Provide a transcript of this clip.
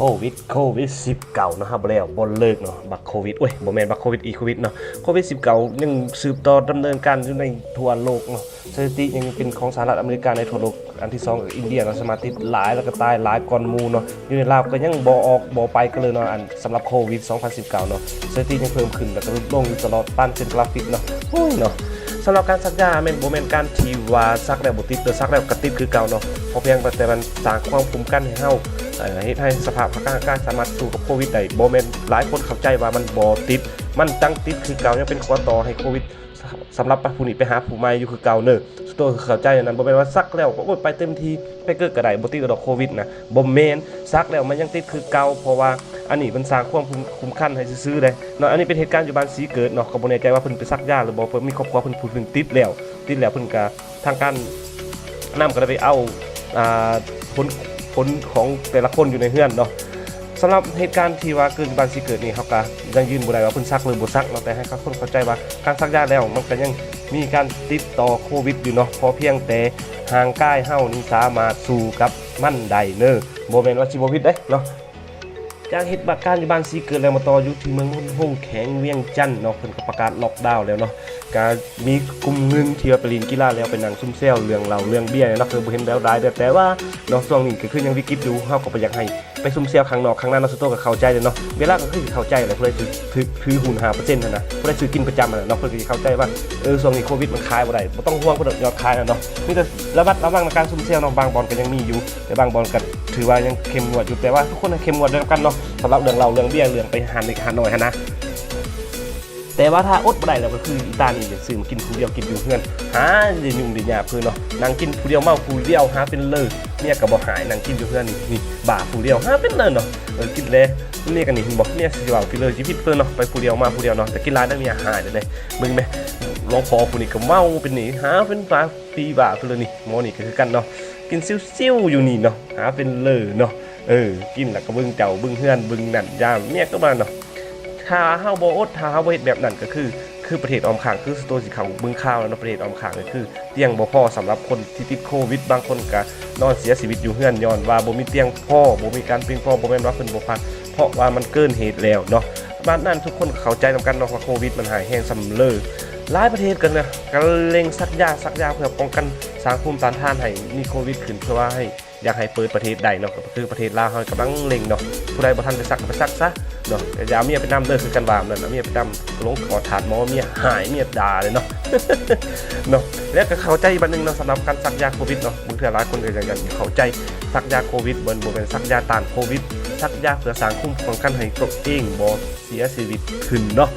โควิดโควิด10เก่านะครับแล้วบ่เลิกเนาะบักโควิดเว้ยบ่แม่นบักโควิดอีโควิดเนาะโควิด10เก่ายังสืบต่อดำเนินการอยู่ในทั่วโลกเนาะสถิติยังเป็นของสหรัฐอเมริกาในทั่วโลกอันที่สองกับอินเดียเนาะสมาติหลายแล้วก็ตายหลายก่อนมูเนาะอยู่ในลาวก็ยังบ่ออกบ่ไปกันเลยเนาะอันสำหรับโควิด 2019 เนาะสถิติยังเพิ่มขึ้นแล้วก็ลดลงอยู่ตลอดปานเส้นกราฟิกเนาะโอ้ยเนาะสำหรับการซักยาแม่นบ่แม่นการที่ว่าซักแล้วบ่ติดหรือซักแล้วก็ติดคือเก่าเนาะเพราะเพียงแต่มันสร้างความคุ้มกันให้เฮา เอ่อเฮ็ดให้สภาพร่างกายสามารถสู้กับโควิดได้บ่แม่นหลายคนเข้าใจว่ามันบ่ติด มันจังติดคือเก่ายังเป็นข้อต่อให้โควิดสำหรับผู้นี้ไปหาผู้ใหม่อยู่คือเก่าเนอสุดโตัวเข้าใจอันนั้นบ่แม่นว่าซักแล้วก็อ้ยไปเต็มทีไปเกิดก็ได้บ่ติดกับดอกโควิดนะบ่แม่นซักแล้วมันยังติดคือเก่าเพราะว่าอันนี้มันสร้างความคุ้มคันให้ซื่อๆเลยเนาะอันนี้เป็นเหตุการณ์อยู่บ้านสีเกิดเนาะก็บ่แน่ใจว่าเพิ่นไปซักยาหรือบ่เพิ่นมีครอบครัวเพิ่นพูดเพิ่นติดแล้วติดแล้วเพิ่นก็ทางการนำก็ได้ไปเอาอ่าผล ลของแต่ละคนอยู่ในเฮือนเนาะสำหรับเหตุการณ์ที่ว่าเกิดบานสิเกิดนี่เขาก็ยังยืนบ่ได้ว่าเพิ่นซักหรือบ่ซักเนาะแต่ให้เขาคนเข้าใจว่าการซักยาแล้วมันก็ยังมีการติดต่อโควิดอยู่เนาะพอเพียงแต่ห่างกายเฮานี่สามารถสู้กับมันได้เน้อบ่แม่นว่าสิบ่ผิดเด้เนาะจากเหตุการณ์บ้านซีเกิดแล้วมาต่ออยู่ที่เมืองห้องแข็งเวียงจันทน์เนาะเพิ่นก็ประกาศล็อกดาวน์แล้วเนาะ กมีกลุ่มหนึงที่ว่าไปเลินกีฬาแล้วเป็นนังซุ่มแซวเรื่องเราเรื่องเบี้ยเนาะคือบ่เห็นแล้วได้แต่แต่ว่าเนาะช่วงนี้ก็คือยังวิกฤตอยู่เฮาก็บ่อยากให้ไปซุ่มแซวข้างนอกข้างหน้าเนาะสโตก็เข้าใจเลยเนาะเวลาก็คือเข้าใจแหละเพิ่นถือถือถือหุ้น5%นั่นนะเพิ่นซื้อกินประจำน่ะเนาะเพิ่นก็สิเข้าใจว่าเออช่วงนี้โควิดมันขายบ่ได้บ่ต้องห่วงเพิ่นดอกยอดขายน่ะเนาะมีแต่ระมัดระวังในการซุ่มแซวเนาะบางบอลก็ยังมีอยู่แต่บางบอลก็ถือว่ายังเข้มงวดอยู่แต่ว่าทุกคนเข้มงวดด้วยกันเนาะสำหรับเรื่องเราเรื่องเบี้ยเรื่องไปหาในหาหน่อยนะ แต่ว่าถ้าอดบ่ได้แล้วก็คืออีตานี่จะซื้อมากินผู้เดียวกินอยู่เพื่อนหาเดี๋ยวยุ่งเดี๋ยวยาเพื่อนเนาะนั่งกินผู้เดียวเมาผู้เดียวหาเป็นเลิศเนี่ยก็บ่หายนั่งกินอยู่เพื่อนนี่นี่บ่าผู้เดียวหาเป็นเลิศเนาะเออกินเลยเนี่ยกันนี่บอกเนี่ยสิว่ากินเลยชีวิตเพื่อนเนาะไปผู้เดียวมาผู้เดียวเนาะแต่กินร้านนั้นมีอาหารเดี๋ยวนี้มึงไหมลองพอผู้นี้ก็เมาเป็นนี่หาเป็นปลาปีบ่าเพื่อนนี่มอนี่ก็คือกันเนาะกินซิ่วๆอยู่นี่เนาะหาเป็นเลิศเนาะเออ กินแล้วก็บิ่งเจ้าบิ่งเพื่อนบิ่งนั่นยามเนี่ยก็มาเนาะ ถ้าเฮาบ่อดถ้าเฮาบ่เฮ็ดแบบนั้นก็คือ คือประเทศออมข้างคือสโตสิเขาเบิ่งข่าวแล้วนะประเทศออมข้างก็คือ เตียงบ่พอสำหรับคนที่ติดโควิด บางคนก็นอนเสียชีวิตอยู่เฮือนย้อนว่าบ่มีเตียงพอบ่มีการเพียงพอบ่แม่นว่าเพิ่นบ่พักเพราะว่ามันเกินเหตุแล้วเนาะบ้านนั้นทุกคนเข้าใจนํกันเนาะว่าโควิดมันหายแห้งซำเลอหลายประเทศกันนะก็เล็งซักยาซักยาเพื่อป้องกันสร้างภูมิต้านทานให้มีโควิดขึ้นเพื่อว่าให้ อยากให้เปิดประเทศใดเนาะก็คือประเทศลาวเฮากำลังเล็งเนาะผู้ใดบ่ทันไปซักก็ไปซักซะเนาะอย่าเมียไปนำเด้อคือกันว่ามนั่นนะเมียไปนำลงขอถาดหมอเมียหายเมียด่าเลยเนาะเนาะแล้วก็เข้าใจบันหนึงเนาะสำหรับการซักยาโควิดเนาะบางเทื่อหลายคนก็ยังเข้าใจซักยาโควิดเบิ่นบ่เป็นซักยาต้านโควิดซักยาเพื่อสร้างคุ้มป้องกันให้ตัวเองบ่เสียชีวิตขึ้นเนาะ